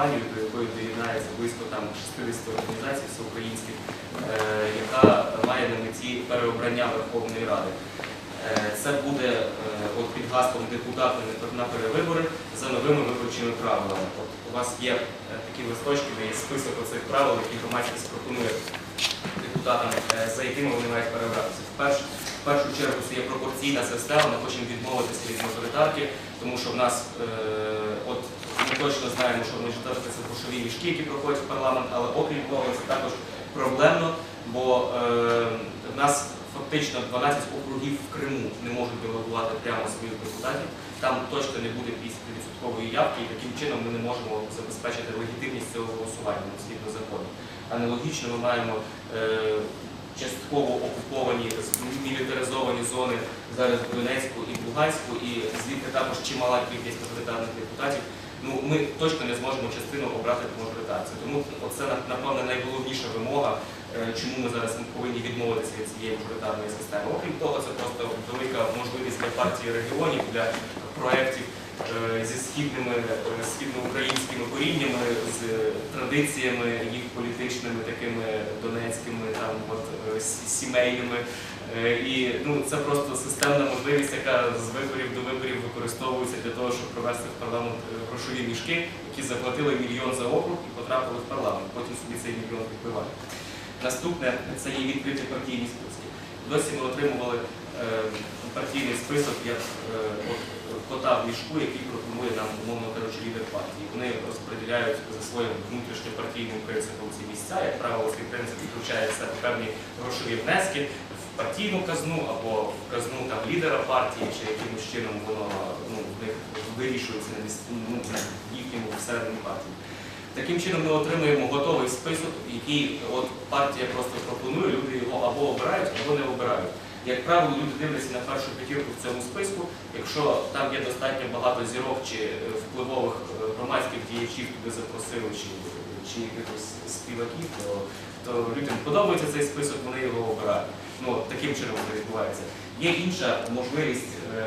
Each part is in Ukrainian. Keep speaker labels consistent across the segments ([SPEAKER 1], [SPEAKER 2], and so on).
[SPEAKER 1] кампанію, до якої доєднається близько там 60 організацій всеукраїнських, е, яка має на меті переобрання Верховної Ради. Е, Це буде е, от під гаслом депутати на перевибори за новими виборчими правилами. От у вас є такі листочки, де є список оцих правил, які громадськість пропонує депутатам, за якими вони мають перебратися. В першу, в першу чергу це є пропорційна система, ми хочемо відмовитися від мажоритарки, тому що в нас, е, от ми точно знаємо, що мажоритарка це грошові мішки, які проходять в парламент, але окрім того, це також проблемно, бо е, в нас фактично 12 округів в Криму не можуть делегувати прямо своїх депутатів. Там точно не буде 50% явки, і таким чином ми не можемо забезпечити легітимність цього голосування згідно закону. Аналогічно ми маємо е, частково окуповані мілітаризовані зони зараз в Донецьку і в Луганську, і звідти також чимала кількість мажоритарних депутатів. Ну, ми точно не зможемо частину обрати в мажоритарці. Тому це напевно найголовніша вимога, е, чому ми зараз повинні відмовитися від цієї мажоритарної системи. Окрім того, це просто велика можливість для партії регіонів для проєктів е, зі східними е, східноукраїнськими коріннями, з традиціями їх політичними, такими донецькими, там от сімейними. І ну, це просто системна можливість, яка з виборів до виборів використовується для того, щоб провести в парламент е, грошові мішки, які заплатили мільйон за округ і потрапили в парламент. Потім собі цей мільйон відбивають. Наступне це є відкриті партійні списки. Досі ми отримували е, партійний список як е, кота в мішку, який пропонує нам, умовно кажучи, лідер партії. Вони розподіляють за своїм внутрішньопартійним принципом ці місця. Як правило, цей принцип включає в певні грошові внески партійну казну або в казну там лідера партії, чи якимось чином воно ну, вирішується на ну, їхньому всередині партії. Таким чином ми отримуємо готовий список, який от партія просто пропонує, люди його або обирають, або не обирають. Як правило, люди дивляться на першу п'ятірку в цьому списку. Якщо там є достатньо багато зірок чи е, впливових е, громадських діячів, туди запросили, чи, чи якихось співаків, то, то людям подобається цей список, вони його обирають. Ну, таким чином це відбувається. Є інша можливість, е,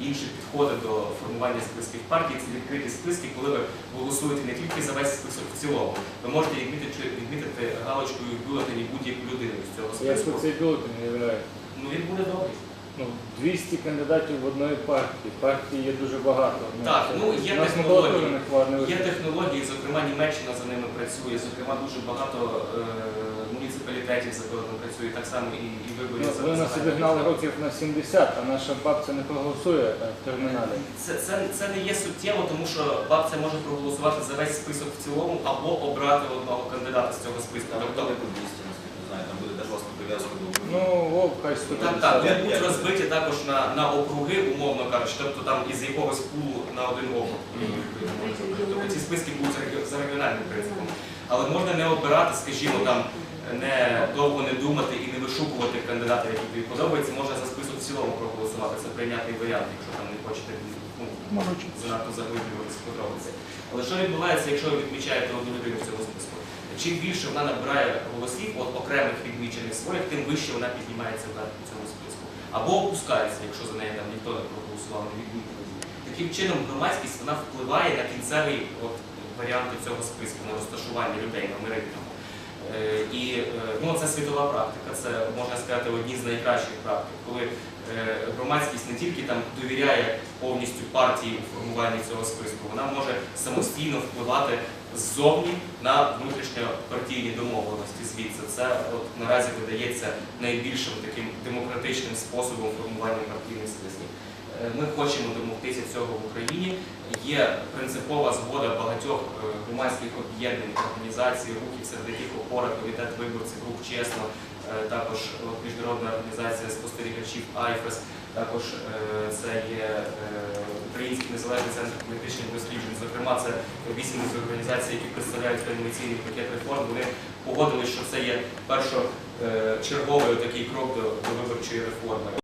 [SPEAKER 1] інші підходи до формування списків партій, це відкриті списки, коли ви голосуєте не тільки за весь список в цілому, ви можете відмітити, відмітити галочкою в бюлетені будь-яку людину з цього
[SPEAKER 2] списку.
[SPEAKER 1] списку.
[SPEAKER 2] цей бюлетень виявляє?
[SPEAKER 1] Ну він буде добрий.
[SPEAKER 2] Ну, 200 кандидатів в одної партії. Партій є дуже багато.
[SPEAKER 1] Так, ну, є
[SPEAKER 2] у нас
[SPEAKER 1] технології.
[SPEAKER 2] не.
[SPEAKER 1] Є технології, зокрема Німеччина за ними працює, зокрема дуже багато е, муніципалітетів за ними працює, так само і, і виборів
[SPEAKER 2] Ну,
[SPEAKER 1] за
[SPEAKER 2] ви нас обігнали років на 70, а наша бабця не проголосує е, в терміналі.
[SPEAKER 1] Це, це, це не є суттєво, тому що бабця може проголосувати за весь список в цілому або обрати одного кандидата з цього списку. Тобто,
[SPEAKER 3] далеко 200, наскільки знаю, там буде даже власне прив'язка до округів.
[SPEAKER 2] Ну, вов, хай
[SPEAKER 1] так, так, вони будуть розбиті також на, на округи, умовно кажучи, тобто там із якогось пулу на один округ. Тобто ці списки будуть за реги- за регіональним принципом. Але можна не обирати, скажімо, там не довго не думати і не вишукувати кандидата, який тобі подобається, можна за список в цілому проголосувати. Це прийнятний варіант, якщо там не хочете ну, занадто заглиблюватися подробиці. Але що відбувається, якщо ви відмічаєте одну людину в цьому списку? Чим більше вона набирає голосів, от окремих відмічених своїх, тим вище вона піднімається у цьому списку. Або опускається, якщо за неї там ніхто не проголосував, не відмітив. Таким чином громадськість вона впливає на кінцевий от, варіант цього списку, на розташування людей, номери там. Е, І е, ну, це світова практика, це можна сказати одні з найкращих практик, коли громадськість не тільки там довіряє повністю партії у формуванні цього списку, вона може самостійно впливати ззовні на внутрішньопартійні домовленості звідси. Це от, наразі видається найбільшим таким демократичним способом формування партійних списків. Е, Ми хочемо домогтися цього в Україні. Є принципова згода багатьох е, громадських об'єднань, організацій, рухів, серед яких опора, комітет виборців, рух чесно, е, також міжнародна організація спостерігачів IFES, також е, це є е, Український незалежний центр політичних досліджень. Зокрема, це вісім організацій, які представляють реанімаційний пакет реформ. Вони погодили, що це є першочерговий такий крок до виборчої реформи.